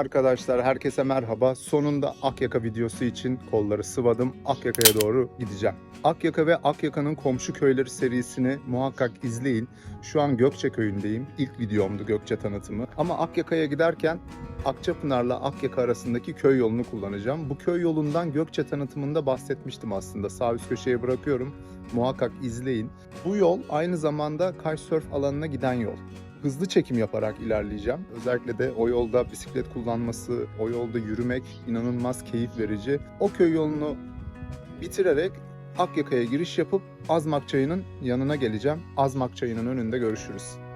Arkadaşlar herkese merhaba. Sonunda Akyaka videosu için kolları sıvadım. Akyaka'ya doğru gideceğim. Akyaka ve Akyaka'nın komşu köyleri serisini muhakkak izleyin. Şu an Gökçe köyündeyim. İlk videomdu Gökçe tanıtımı. Ama Akyaka'ya giderken Akçapınar'la Akyaka arasındaki köy yolunu kullanacağım. Bu köy yolundan Gökçe tanıtımında bahsetmiştim aslında. Sağ üst köşeye bırakıyorum. Muhakkak izleyin. Bu yol aynı zamanda kitesurf alanına giden yol hızlı çekim yaparak ilerleyeceğim. Özellikle de o yolda bisiklet kullanması, o yolda yürümek inanılmaz keyif verici. O köy yolunu bitirerek Akyaka'ya giriş yapıp Azmak Çayı'nın yanına geleceğim. Azmak Çayı'nın önünde görüşürüz.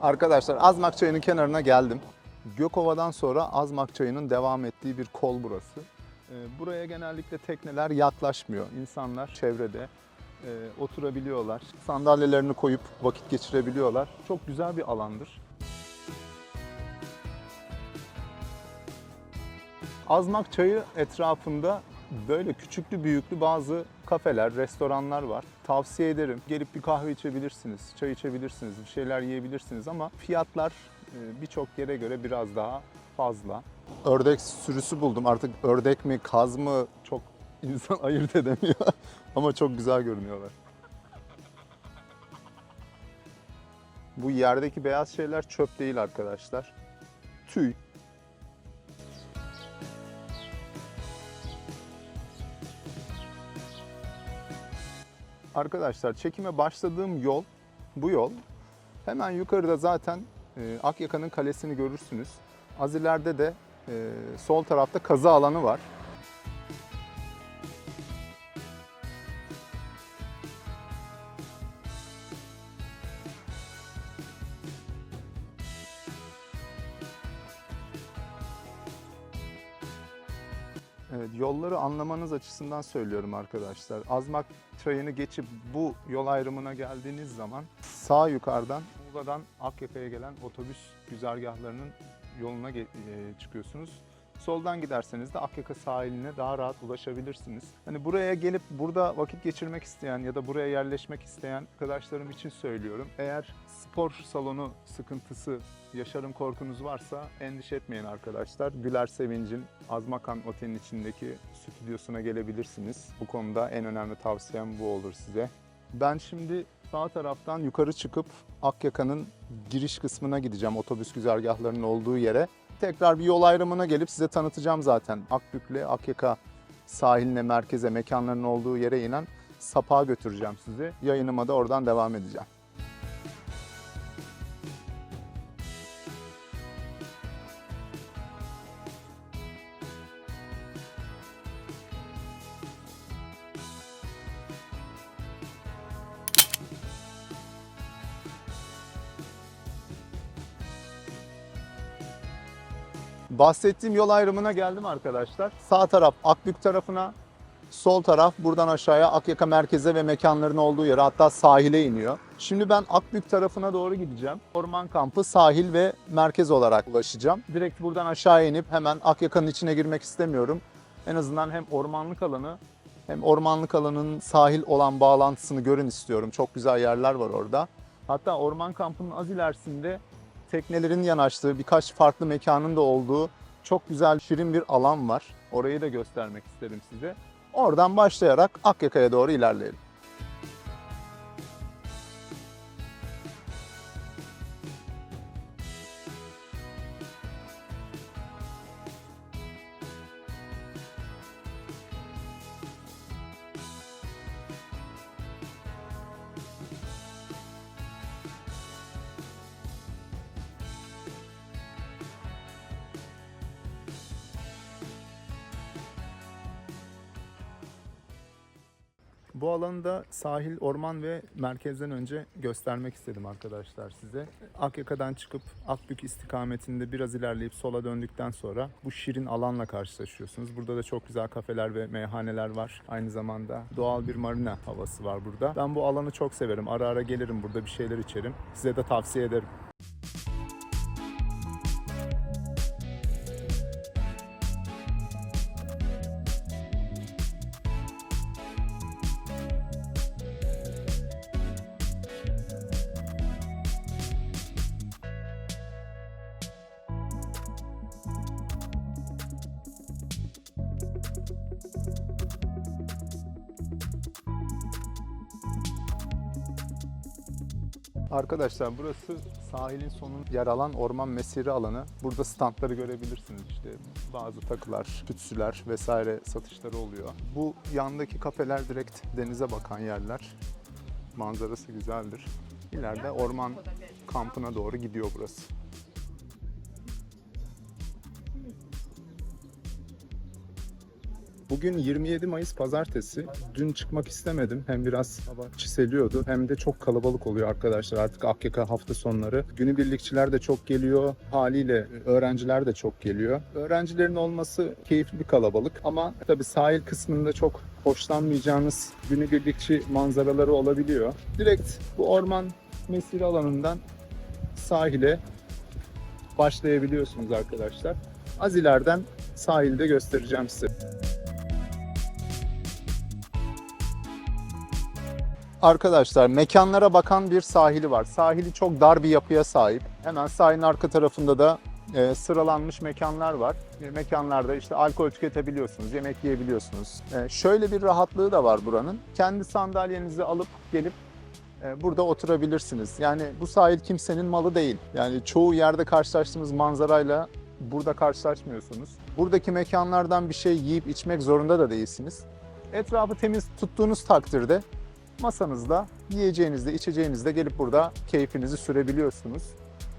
Arkadaşlar Azmak Çayı'nın kenarına geldim. Gökova'dan sonra Azmak Çayı'nın devam ettiği bir kol burası. Ee, Buraya genellikle tekneler yaklaşmıyor. İnsanlar çevrede e, oturabiliyorlar. Sandalyelerini koyup vakit geçirebiliyorlar. Çok güzel bir alandır. Azmak Çayı etrafında böyle küçüklü büyüklü bazı kafeler, restoranlar var. Tavsiye ederim. Gelip bir kahve içebilirsiniz, çay içebilirsiniz, bir şeyler yiyebilirsiniz ama fiyatlar e, birçok yere göre biraz daha fazla. Ördek sürüsü buldum. Artık ördek mi, kaz mı çok insan ayırt edemiyor. ama çok güzel görünüyorlar. Bu yerdeki beyaz şeyler çöp değil arkadaşlar. Tüy. Arkadaşlar çekime başladığım yol bu yol. Hemen yukarıda zaten e, Akyaka'nın kalesini görürsünüz. Az ileride de e, sol tarafta kazı alanı var. Evet, yolları anlamanız açısından söylüyorum arkadaşlar. Azmak çayını geçip bu yol ayrımına geldiğiniz zaman sağ yukarıdan Muğla'dan Akyaka'ya gelen otobüs güzergahlarının yoluna e, çıkıyorsunuz. Soldan giderseniz de Akyaka sahiline daha rahat ulaşabilirsiniz. Hani buraya gelip burada vakit geçirmek isteyen ya da buraya yerleşmek isteyen arkadaşlarım için söylüyorum. Eğer spor salonu sıkıntısı, yaşarım korkunuz varsa endişe etmeyin arkadaşlar. Güler Sevinç'in Azmakan Otel'in içindeki stüdyosuna gelebilirsiniz. Bu konuda en önemli tavsiyem bu olur size. Ben şimdi sağ taraftan yukarı çıkıp Akyaka'nın giriş kısmına gideceğim. Otobüs güzergahlarının olduğu yere. Tekrar bir yol ayrımına gelip size tanıtacağım zaten. Akbük'le Akyaka sahiline, merkeze, mekanların olduğu yere inen Sap'a götüreceğim sizi. Yayınıma da oradan devam edeceğim. Bahsettiğim yol ayrımına geldim arkadaşlar. Sağ taraf Akbük tarafına, sol taraf buradan aşağıya Akyaka merkeze ve mekanların olduğu yere hatta sahile iniyor. Şimdi ben Akbük tarafına doğru gideceğim. Orman kampı sahil ve merkez olarak ulaşacağım. Direkt buradan aşağı inip hemen Akyaka'nın içine girmek istemiyorum. En azından hem ormanlık alanı hem ormanlık alanın sahil olan bağlantısını görün istiyorum. Çok güzel yerler var orada. Hatta orman kampının az ilerisinde teknelerin yanaştığı birkaç farklı mekanın da olduğu çok güzel şirin bir alan var. Orayı da göstermek isterim size. Oradan başlayarak Akyaka'ya doğru ilerleyelim. Sahil, orman ve merkezden önce göstermek istedim arkadaşlar size. Akyaka'dan çıkıp Akbük istikametinde biraz ilerleyip sola döndükten sonra bu şirin alanla karşılaşıyorsunuz. Burada da çok güzel kafeler ve meyhaneler var. Aynı zamanda doğal bir marina havası var burada. Ben bu alanı çok severim. Ara ara gelirim burada bir şeyler içerim. Size de tavsiye ederim. Arkadaşlar burası sahilin sonunda yer alan orman mesire alanı. Burada standları görebilirsiniz işte bazı takılar, tütsüler vesaire satışları oluyor. Bu yandaki kafeler direkt denize bakan yerler. Manzarası güzeldir. İleride orman kampına doğru gidiyor burası. Bugün 27 Mayıs pazartesi. Dün çıkmak istemedim. Hem biraz hava çiseliyordu hem de çok kalabalık oluyor arkadaşlar. Artık Akyaka hafta sonları. Günübirlikçiler de çok geliyor. Haliyle öğrenciler de çok geliyor. Öğrencilerin olması keyifli bir kalabalık ama tabii sahil kısmında çok hoşlanmayacağınız günübirlikçi manzaraları olabiliyor. Direkt bu orman mesire alanından sahile başlayabiliyorsunuz arkadaşlar. Az ileriden sahilde göstereceğim size. Arkadaşlar mekanlara bakan bir sahili var. Sahili çok dar bir yapıya sahip. Hemen sahilin arka tarafında da e, sıralanmış mekanlar var. E, mekanlarda işte alkol tüketebiliyorsunuz, yemek yiyebiliyorsunuz. E, şöyle bir rahatlığı da var buranın. Kendi sandalyenizi alıp gelip e, burada oturabilirsiniz. Yani bu sahil kimsenin malı değil. Yani çoğu yerde karşılaştığımız manzarayla burada karşılaşmıyorsunuz. Buradaki mekanlardan bir şey yiyip içmek zorunda da değilsiniz. Etrafı temiz tuttuğunuz takdirde masanızda yiyeceğinizde, içeceğinizde gelip burada keyfinizi sürebiliyorsunuz.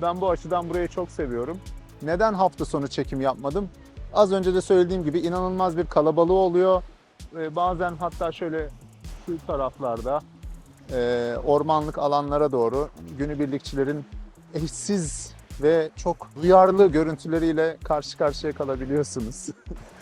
Ben bu açıdan burayı çok seviyorum. Neden hafta sonu çekim yapmadım? Az önce de söylediğim gibi inanılmaz bir kalabalığı oluyor. Ve bazen hatta şöyle şu taraflarda e, ormanlık alanlara doğru günübirlikçilerin eşsiz ve çok duyarlı görüntüleriyle karşı karşıya kalabiliyorsunuz.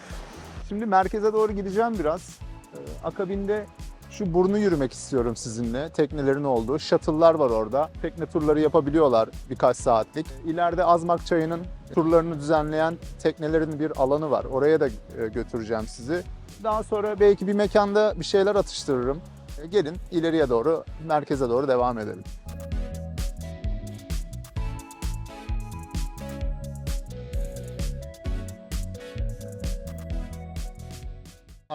Şimdi merkeze doğru gideceğim biraz. E, akabinde şu burnu yürümek istiyorum sizinle. Teknelerin olduğu. Shuttle'lar var orada. Tekne turları yapabiliyorlar birkaç saatlik. İleride Azmak Çayı'nın turlarını düzenleyen teknelerin bir alanı var. Oraya da e, götüreceğim sizi. Daha sonra belki bir mekanda bir şeyler atıştırırım. E, Gelin ileriye doğru, merkeze doğru devam edelim.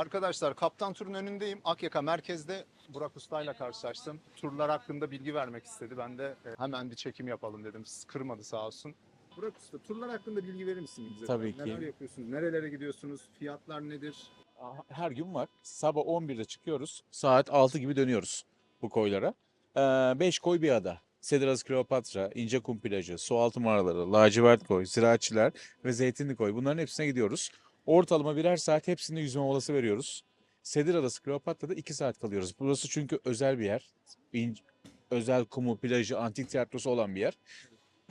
Arkadaşlar Kaptan Tur'un önündeyim. Akyaka merkezde Burak Usta'yla karşılaştım. Turlar hakkında bilgi vermek istedi. Ben de e, hemen bir çekim yapalım dedim. Siz kırmadı sağ olsun. Burak Usta turlar hakkında bilgi verir misin bize? Tabii ki. Neler yapıyorsunuz? Nerelere gidiyorsunuz? Fiyatlar nedir? Her gün var. Sabah 11'de çıkıyoruz. Saat 6 gibi dönüyoruz bu koylara. 5 koy bir ada. Sedras Kleopatra, İncekum plajı, Sualtı mağaraları, Lacivert koy, Ziraatçiler ve Zeytinli koy. Bunların hepsine gidiyoruz. Ortalama birer saat hepsinde yüzme molası veriyoruz. Sedir Adası Kleopatra'da 2 saat kalıyoruz. Burası çünkü özel bir yer. Özel kumu, plajı, antik tiyatrosu olan bir yer.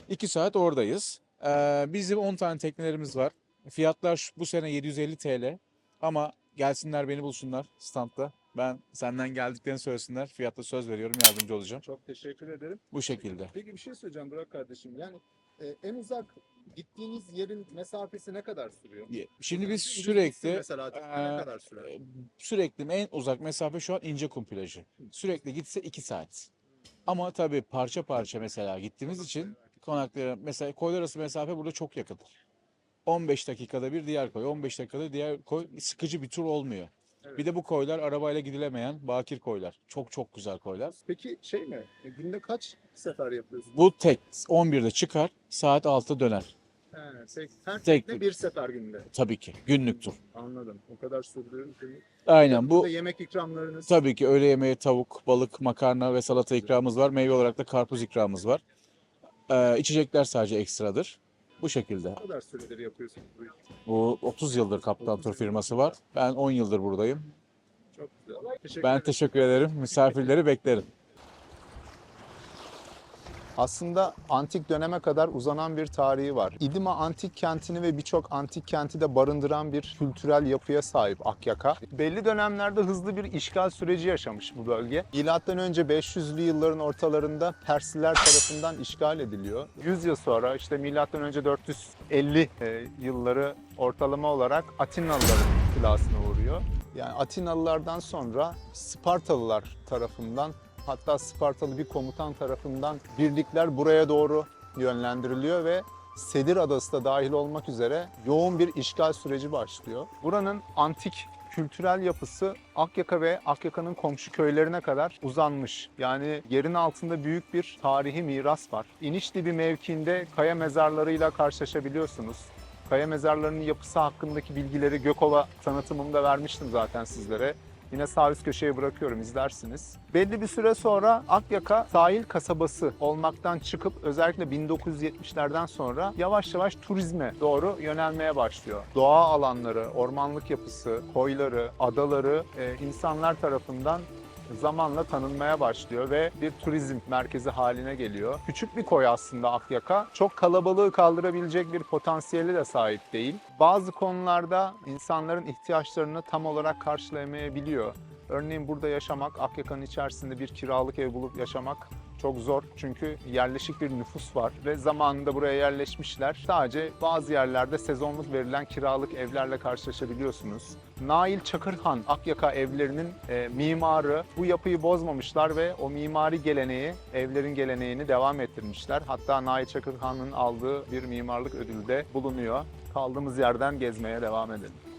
2 saat oradayız. Ee, bizim 10 tane teknelerimiz var. Fiyatlar bu sene 750 TL. Ama gelsinler beni bulsunlar standta. Ben senden geldiklerini söylesinler. Fiyatta söz veriyorum yardımcı olacağım. Çok teşekkür ederim. Bu şekilde. Peki bir şey söyleyeceğim Burak kardeşim. Yani e, en uzak gittiğiniz yerin mesafesi ne kadar sürüyor? Şimdi biz sürekli mesela Türkiye ne eee, kadar sürer? e, sürekli en uzak mesafe şu an İncekum plajı. Sürekli gitse 2 saat. Ama tabii parça parça mesela gittiğimiz için konaklara mesela koylar arası mesafe burada çok yakın. 15 dakikada bir diğer koy, 15 dakikada diğer koy sıkıcı bir tur olmuyor. Evet. Bir de bu koylar arabayla gidilemeyen bakir koylar. Çok çok güzel koylar. Peki şey mi? E, Günde kaç sefer yapıyorsunuz? Bu tek 11'de çıkar, saat 6'da döner. He, tek, her Tek tekne gün. bir sefer günde. Tabii ki günlük tur. Anladım. O kadar sürdüğün için. Aynen bu Burada yemek ikramlarınız. Tabii ki öğle yemeği tavuk, balık, makarna ve salata ikramımız var. Meyve olarak da karpuz ikramımız var. Ee, içecekler sadece ekstradır. Bu şekilde. Ne kadar süredir yapıyorsunuz bu işi? Bu 30 yıldır Kaptan Tur firması var. Ben 10 yıldır buradayım. Ben teşekkür ederim. Misafirleri beklerim. Aslında antik döneme kadar uzanan bir tarihi var. İdima antik kentini ve birçok antik kenti de barındıran bir kültürel yapıya sahip Akyaka. Belli dönemlerde hızlı bir işgal süreci yaşamış bu bölge. Milattan önce 500'lü yılların ortalarında Persliler tarafından işgal ediliyor. 100 yıl sonra işte milattan önce 450 e, yılları ortalama olarak Atinalıların istilasına uğruyor. Yani Atinalılardan sonra Spartalılar tarafından hatta Spartalı bir komutan tarafından birlikler buraya doğru yönlendiriliyor ve Sedir Adası da dahil olmak üzere yoğun bir işgal süreci başlıyor. Buranın antik kültürel yapısı Akyaka ve Akyaka'nın komşu köylerine kadar uzanmış. Yani yerin altında büyük bir tarihi miras var. İnişli bir mevkiinde kaya mezarlarıyla karşılaşabiliyorsunuz. Kaya mezarlarının yapısı hakkındaki bilgileri Gökova tanıtımımda vermiştim zaten sizlere. Yine sağ üst köşeye bırakıyorum izlersiniz. Belli bir süre sonra Akyaka sahil kasabası olmaktan çıkıp özellikle 1970'lerden sonra yavaş yavaş turizme doğru yönelmeye başlıyor. Doğa alanları, ormanlık yapısı, koyları, adaları e, insanlar tarafından zamanla tanınmaya başlıyor ve bir turizm merkezi haline geliyor. Küçük bir koy aslında Akyaka. Çok kalabalığı kaldırabilecek bir potansiyeli de sahip değil. Bazı konularda insanların ihtiyaçlarını tam olarak karşılayamayabiliyor. Örneğin burada yaşamak, Akyaka'nın içerisinde bir kiralık ev bulup yaşamak çok zor çünkü yerleşik bir nüfus var ve zamanında buraya yerleşmişler. Sadece bazı yerlerde sezonluk verilen kiralık evlerle karşılaşabiliyorsunuz. Nail Çakırhan Akyaka evlerinin e, mimarı bu yapıyı bozmamışlar ve o mimari geleneği, evlerin geleneğini devam ettirmişler. Hatta Nail Çakırhan'ın aldığı bir mimarlık ödülü de bulunuyor. Kaldığımız yerden gezmeye devam edelim.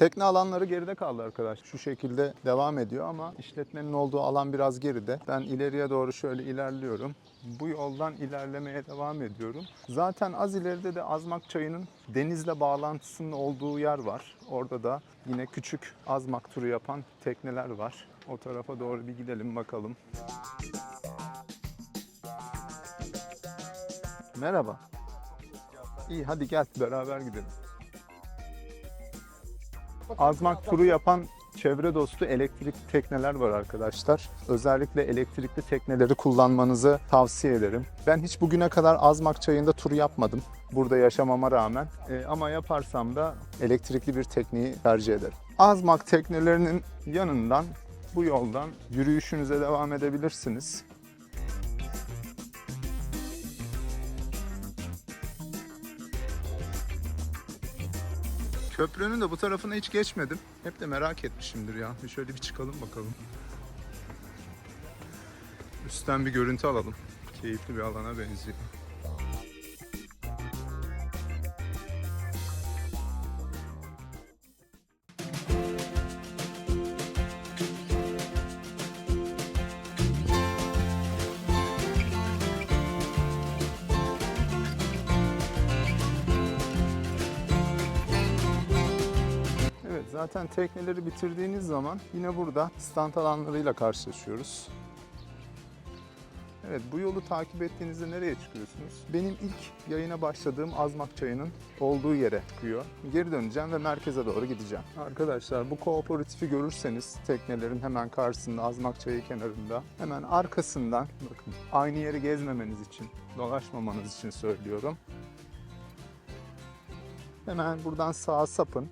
Tekne alanları geride kaldı arkadaş. Şu şekilde devam ediyor ama işletmenin olduğu alan biraz geride. Ben ileriye doğru şöyle ilerliyorum. Bu yoldan ilerlemeye devam ediyorum. Zaten az ileride de Azmak Çayı'nın denizle bağlantısının olduğu yer var. Orada da yine küçük Azmak turu yapan tekneler var. O tarafa doğru bir gidelim bakalım. Merhaba. İyi hadi gel beraber gidelim. Azmak turu yapan çevre dostu elektrikli tekneler var arkadaşlar. Özellikle elektrikli tekneleri kullanmanızı tavsiye ederim. Ben hiç bugüne kadar Azmak çayında tur yapmadım. Burada yaşamama rağmen. Ee, ama yaparsam da elektrikli bir tekneyi tercih ederim. Azmak teknelerinin yanından bu yoldan yürüyüşünüze devam edebilirsiniz. Köprünün de bu tarafına hiç geçmedim. Hep de merak etmişimdir ya. Bir şöyle bir çıkalım bakalım. Üstten bir görüntü alalım. Keyifli bir alana benziyor. Zaten tekneleri bitirdiğiniz zaman yine burada stand alanlarıyla karşılaşıyoruz. Evet bu yolu takip ettiğinizde nereye çıkıyorsunuz? Benim ilk yayına başladığım Azmak Çayı'nın olduğu yere çıkıyor. Geri döneceğim ve merkeze doğru gideceğim. Arkadaşlar bu kooperatifi görürseniz teknelerin hemen karşısında Azmak Çayı kenarında hemen arkasından bakın aynı yeri gezmemeniz için, dolaşmamanız için söylüyorum. Hemen buradan sağa sapın.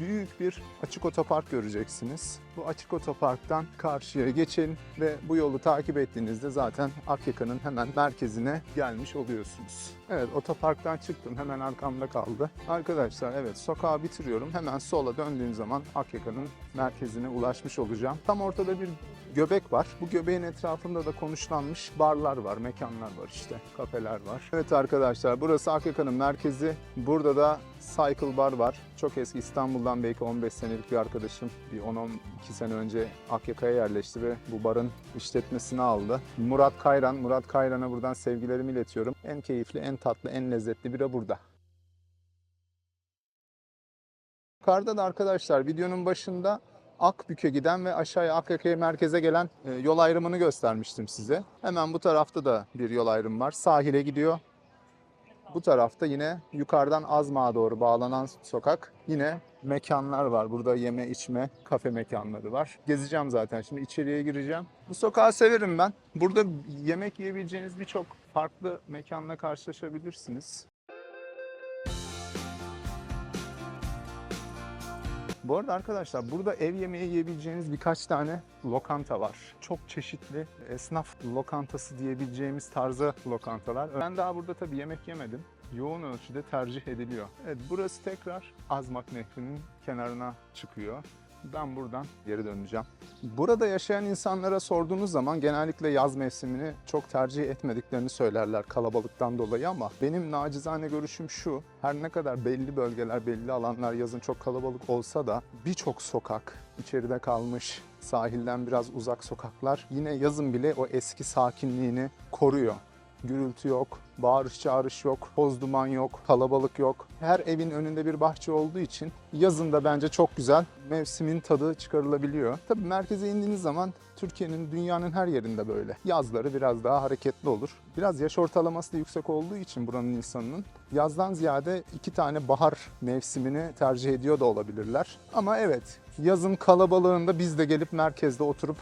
Büyük bir açık otopark göreceksiniz. Bu açık otoparktan karşıya geçin ve bu yolu takip ettiğinizde zaten Akyaka'nın hemen merkezine gelmiş oluyorsunuz. Evet otoparktan çıktım hemen arkamda kaldı. Arkadaşlar evet sokağı bitiriyorum. Hemen sola döndüğüm zaman Akyaka'nın merkezine ulaşmış olacağım. Tam ortada bir göbek var. Bu göbeğin etrafında da konuşlanmış barlar var, mekanlar var işte, kafeler var. Evet arkadaşlar burası Akyaka'nın merkezi. Burada da Cycle Bar var. Çok eski İstanbul'dan belki 15 senelik bir arkadaşım bir 10-12 sene önce Akyaka'ya yerleşti ve bu barın işletmesini aldı. Murat Kayran, Murat Kayran'a buradan sevgilerimi iletiyorum. En keyifli, en tatlı, en lezzetli bira burada. Yukarıda da arkadaşlar videonun başında Akbük'e giden ve aşağıya Akyaka'ya merkeze gelen e, yol ayrımını göstermiştim size. Hemen bu tarafta da bir yol ayrımı var. Sahile gidiyor. Bu tarafta yine yukarıdan Azmağa doğru bağlanan sokak. Yine mekanlar var. Burada yeme içme, kafe mekanları var. Gezeceğim zaten. Şimdi içeriye gireceğim. Bu sokağı severim ben. Burada yemek yiyebileceğiniz birçok farklı mekanla karşılaşabilirsiniz. Bu arada arkadaşlar burada ev yemeği yiyebileceğiniz birkaç tane lokanta var. Çok çeşitli esnaf lokantası diyebileceğimiz tarzda lokantalar. Ben daha burada tabii yemek yemedim. Yoğun ölçüde tercih ediliyor. Evet burası tekrar Azmak Nehri'nin kenarına çıkıyor. Ben buradan geri döneceğim. Burada yaşayan insanlara sorduğunuz zaman genellikle yaz mevsimini çok tercih etmediklerini söylerler kalabalıktan dolayı ama benim nacizane görüşüm şu. Her ne kadar belli bölgeler, belli alanlar yazın çok kalabalık olsa da birçok sokak içeride kalmış, sahilden biraz uzak sokaklar yine yazın bile o eski sakinliğini koruyor. Gürültü yok, bağırış çağırış yok, toz duman yok, kalabalık yok. Her evin önünde bir bahçe olduğu için yazın da bence çok güzel mevsimin tadı çıkarılabiliyor. Tabii merkeze indiğiniz zaman Türkiye'nin, dünyanın her yerinde böyle. Yazları biraz daha hareketli olur. Biraz yaş ortalaması da yüksek olduğu için buranın insanının yazdan ziyade iki tane bahar mevsimini tercih ediyor da olabilirler. Ama evet, yazın kalabalığında biz de gelip merkezde oturup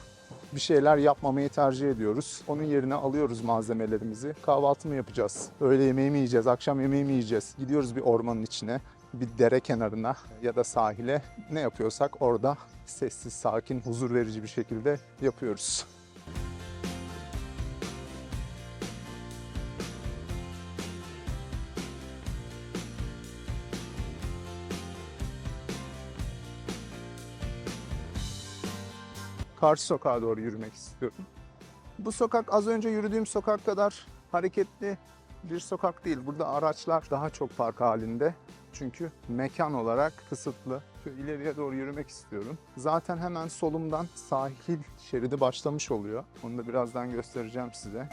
bir şeyler yapmamayı tercih ediyoruz. Onun yerine alıyoruz malzemelerimizi. Kahvaltı mı yapacağız? Öğle yemeği mi yiyeceğiz? Akşam yemeği mi yiyeceğiz? Gidiyoruz bir ormanın içine, bir dere kenarına ya da sahile. Ne yapıyorsak orada sessiz, sakin, huzur verici bir şekilde yapıyoruz. Karşı sokağa doğru yürümek istiyorum. Bu sokak az önce yürüdüğüm sokak kadar hareketli bir sokak değil. Burada araçlar daha çok park halinde. Çünkü mekan olarak kısıtlı. Şöyle ileriye doğru yürümek istiyorum. Zaten hemen solumdan sahil şeridi başlamış oluyor. Onu da birazdan göstereceğim size.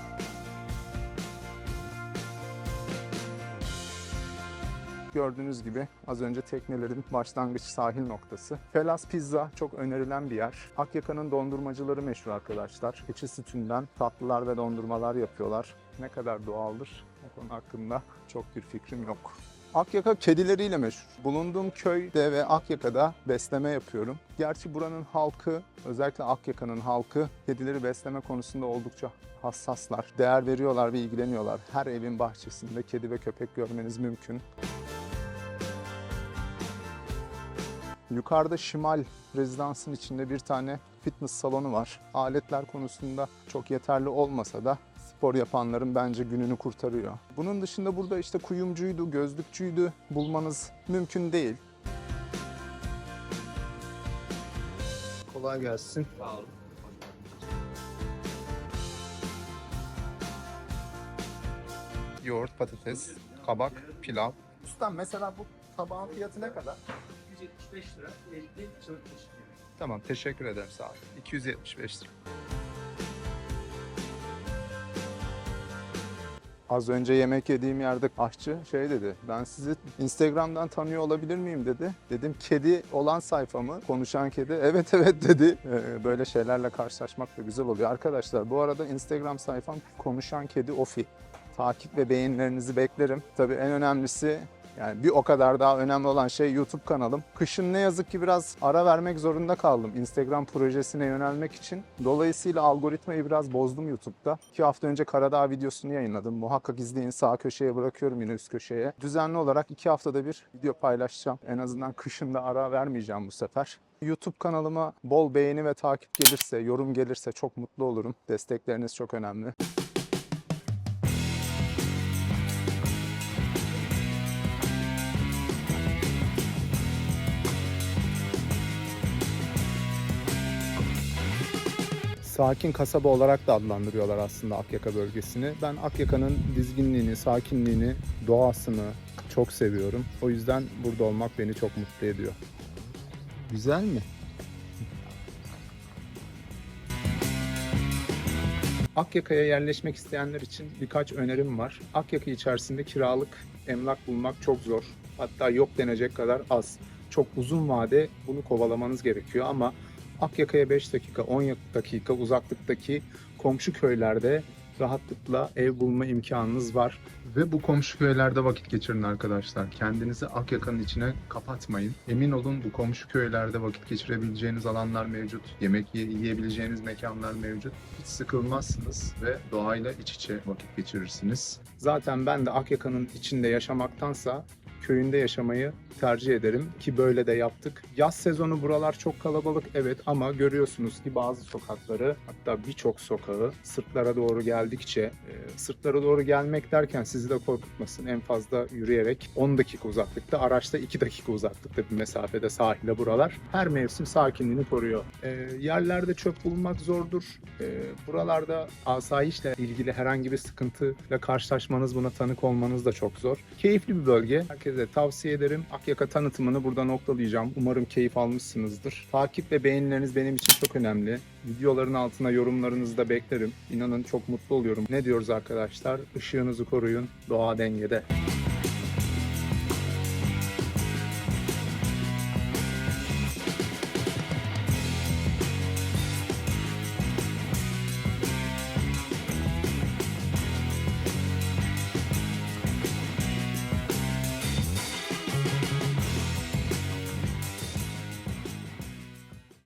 Gördüğünüz gibi az önce teknelerin başlangıç sahil noktası. Felas Pizza çok önerilen bir yer. Akyaka'nın dondurmacıları meşhur arkadaşlar. Keçi sütünden tatlılar ve dondurmalar yapıyorlar. Ne kadar doğaldır o konu hakkında çok bir fikrim yok. Akyaka kedileriyle meşhur. Bulunduğum köyde ve Akyaka'da besleme yapıyorum. Gerçi buranın halkı, özellikle Akyaka'nın halkı kedileri besleme konusunda oldukça hassaslar. Değer veriyorlar ve ilgileniyorlar. Her evin bahçesinde kedi ve köpek görmeniz mümkün. Yukarıda Şimal rezidansın içinde bir tane fitness salonu var. Aletler konusunda çok yeterli olmasa da spor yapanların bence gününü kurtarıyor. Bunun dışında burada işte kuyumcuydu, gözlükçüydü bulmanız mümkün değil. Kolay gelsin. Yoğurt, patates, kabak, pilav. Ustam mesela bu tabağın fiyatı ne kadar? 175 lira, 50 çığlık çeşidi. Tamam teşekkür ederim sağ ol. 275 lira. Az önce yemek yediğim yerde aşçı şey dedi. Ben sizi Instagram'dan tanıyor olabilir miyim dedi. Dedim kedi olan sayfamı konuşan kedi. Evet evet dedi. Ee, Böyle şeylerle karşılaşmak da güzel oluyor. Arkadaşlar bu arada Instagram sayfam konuşan kedi ofi. Takip ve beğenilerinizi beklerim. Tabii en önemlisi yani bir o kadar daha önemli olan şey YouTube kanalım. Kışın ne yazık ki biraz ara vermek zorunda kaldım Instagram projesine yönelmek için. Dolayısıyla algoritmayı biraz bozdum YouTube'da. İki hafta önce Karadağ videosunu yayınladım. Muhakkak izleyin sağ köşeye bırakıyorum yine üst köşeye. Düzenli olarak iki haftada bir video paylaşacağım. En azından kışında ara vermeyeceğim bu sefer. YouTube kanalıma bol beğeni ve takip gelirse, yorum gelirse çok mutlu olurum. Destekleriniz çok önemli. Sakin kasaba olarak da adlandırıyorlar aslında Akyaka bölgesini. Ben Akyaka'nın dizginliğini, sakinliğini, doğasını çok seviyorum. O yüzden burada olmak beni çok mutlu ediyor. Güzel mi? Akyaka'ya yerleşmek isteyenler için birkaç önerim var. Akyaka içerisinde kiralık emlak bulmak çok zor. Hatta yok denecek kadar az. Çok uzun vade bunu kovalamanız gerekiyor ama Akyaka'ya 5 dakika, 10 dakika uzaklıktaki komşu köylerde rahatlıkla ev bulma imkanınız var. Ve bu komşu köylerde vakit geçirin arkadaşlar. Kendinizi Akyaka'nın içine kapatmayın. Emin olun bu komşu köylerde vakit geçirebileceğiniz alanlar mevcut. Yemek ye- yiyebileceğiniz mekanlar mevcut. Hiç sıkılmazsınız ve doğayla iç içe vakit geçirirsiniz. Zaten ben de Akyaka'nın içinde yaşamaktansa köyünde yaşamayı tercih ederim ki böyle de yaptık. Yaz sezonu buralar çok kalabalık evet ama görüyorsunuz ki bazı sokakları hatta birçok sokağı sırtlara doğru geldikçe e, sırtlara doğru gelmek derken sizi de korkutmasın en fazla yürüyerek 10 dakika uzaklıkta araçta 2 dakika uzaklıkta bir mesafede sahile buralar. Her mevsim sakinliğini koruyor. E, yerlerde çöp bulmak zordur. E, buralarda asayişle ilgili herhangi bir sıkıntıyla karşılaşmanız buna tanık olmanız da çok zor. Keyifli bir bölge. Herkese tavsiye ederim. Akyaka tanıtımını burada noktalayacağım. Umarım keyif almışsınızdır. Takip ve beğenileriniz benim için çok önemli. Videoların altına yorumlarınızı da beklerim. İnanın çok mutlu oluyorum. Ne diyoruz arkadaşlar? Işığınızı koruyun. Doğa dengede.